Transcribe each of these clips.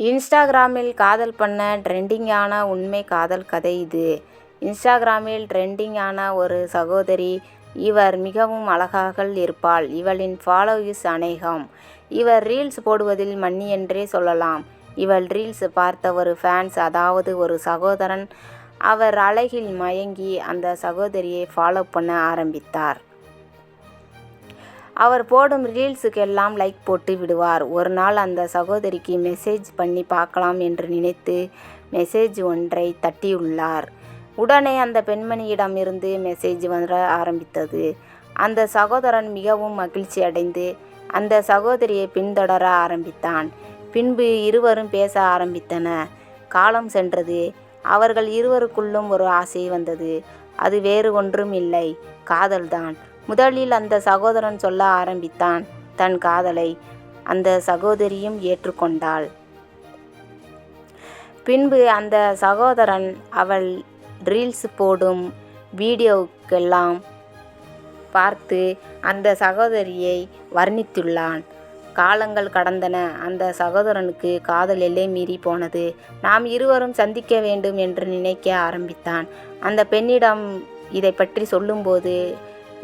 இன்ஸ்டாகிராமில் காதல் பண்ண ட்ரெண்டிங்கான உண்மை காதல் கதை இது. இன்ஸ்டாகிராமில் ட்ரெண்டிங்கான ஒரு சகோதரி. இவர் மிகவும் அழகாக இருப்பாள். இவளின் ஃபாலோயர்ஸ் அநேகம். இவர் ரீல்ஸ் போடுவதில் மன்னி என்றே சொல்லலாம். இவள் ரீல்ஸ் பார்த்த ஒரு ஃபேன்ஸ் அதாவது ஒரு சகோதரன் அவர் அழகில் மயங்கி அந்த சகோதரியை ஃபாலோ பண்ண ஆரம்பித்தார். அவர் போடும் ரீல்ஸுக்கு எல்லாம் லைக் போட்டு விடுவார். ஒரு நாள் அந்த சகோதரிக்கு மெசேஜ் பண்ணி பார்க்கலாம் என்று நினைத்து மெசேஜ் ஒன்றை தட்டியுள்ளார். உடனே அந்த பெண்மணியிடம் இருந்து மெசேஜ் வர ஆரம்பித்தது. அந்த சகோதரன் மிகவும் மகிழ்ச்சி அடைந்து அந்த சகோதரியை பின்தொடர ஆரம்பித்தான். பின்பு இருவரும் பேச ஆரம்பித்தன காலம் சென்றது. அவர்கள் இருவருக்குள்ளும் ஒரு ஆசை வந்தது. அது வேறு ஒன்றும் இல்லை காதல்தான். முதலில் அந்த சகோதரன் சொல்ல ஆரம்பித்தான் தன் காதலை. அந்த சகோதரியும் ஏற்றுக்கொண்டாள் பின்பு அந்த சகோதரன் அவள் ரீல்ஸ் போடும் வீடியோக்கெல்லாம் பார்த்து அந்த சகோதரியை வர்ணித்துள்ளான். காலங்கள் கடந்தன. அந்த சகோதரனுக்கு காதல் எல்லை மீறி போனது. நாம் இருவரும் சந்திக்க வேண்டும் என்று நினைக்க ஆரம்பித்தான். அந்த பெண்ணிடம் இதை பற்றி சொல்லும்போது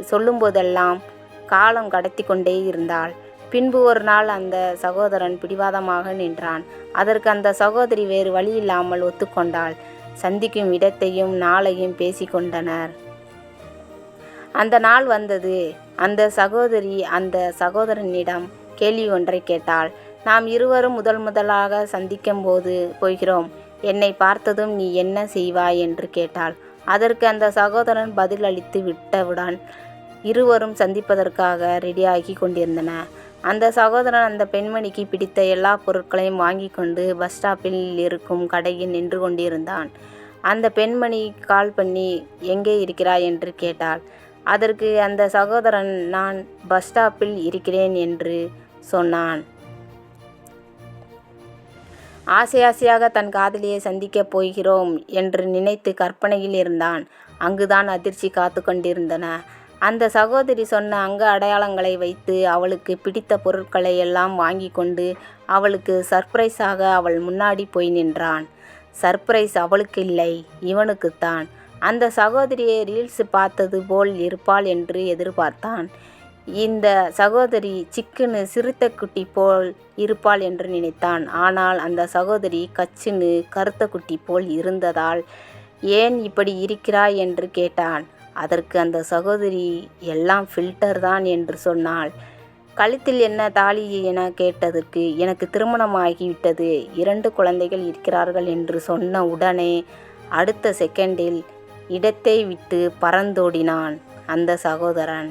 சொல்லும்போதெல்லாம் காலம் கடத்திக் கொண்டே இருந்தாள். பின்பு ஒரு நாள் அந்த சகோதரன் பிடிவாதமாக நின்றான். அதற்கு அந்த சகோதரி வேறு வழியில்லாமல் ஒத்துக்கொண்டாள். சந்திக்கும் இடத்தையும் நாளையும் பேசிக்கொண்டனர் அந்த நாள் வந்தது. அந்த சகோதரி அந்த சகோதரனிடம் கேள்வி ஒன்றைக் கேட்டாள். நாம் இருவரும் முதல் முதலாக சந்திக்கும் போது போகிறோம். என்னை பார்த்ததும் நீ என்ன செய்வாய்? என்று கேட்டாள். அதற்கு அந்த சகோதரன் பதில் அளித்து விட்டவுடன் இருவரும் சந்திப்பதற்காக ரெடியாகி கொண்டிருந்தன அந்த சகோதரன் அந்த பெண்மணிக்கு பிடித்த எல்லா பொருட்களையும் வாங்கி கொண்டு பஸ் ஸ்டாப்பில் இருக்கும் கடையில் நின்று கொண்டிருந்தான். அந்த பெண்மணி கால் பண்ணி எங்கே இருக்கிறாய்? என்று கேட்டாள். அதற்கு அந்த சகோதரன் நான் பஸ் ஸ்டாப்பில் இருக்கிறேன் என்று சொன்னான். ஆசை ஆசையாக தன் காதலியை சந்திக்கப் போகிறோம் என்று நினைத்து கற்பனையில் இருந்தான். அங்குதான் அதிர்ச்சி காத்து கொண்டிருந்தன அந்த சகோதரி சொன்ன அங்க அடையாளங்களை வைத்து அவளுக்குப் பிடித்த பொருட்களை எல்லாம் வாங்கிக் கொண்டு அவளுக்கு சர்ப்ரைஸாக அவள் முன்னாடி போய் நின்றான். சர்ப்ரைஸ் அவளுக்கு இல்லை இவனுக்குத்தான். அந்த சகோதரியை ரீல்ஸ் பார்த்தது போல் இருப்பாள் என்று எதிர்பார்த்தான். இந்த சகோதரி சிக்குன்னு சிறுத்தைக்குட்டி போல் இருப்பாள் என்று நினைத்தான். ஆனால் அந்த சகோதரி கச்சுன்னு கருத்த குட்டி போல் இருந்ததால் ஏன் இப்படி இருக்கிறாய்? என்று கேட்டான். அதற்கு அந்த சகோதரி எல்லாம் ஃபில்டர் தான் என்று சொன்னாள். கழுத்தில் என்ன தாலி என கேட்டதற்கு எனக்கு திருமணமாகிவிட்டது இரண்டு குழந்தைகள் இருக்கிறார்கள் என்று சொன்ன உடனே அடுத்த செகண்டில் இடத்தை விட்டு பறந்தோடினான் அந்த சகோதரன்.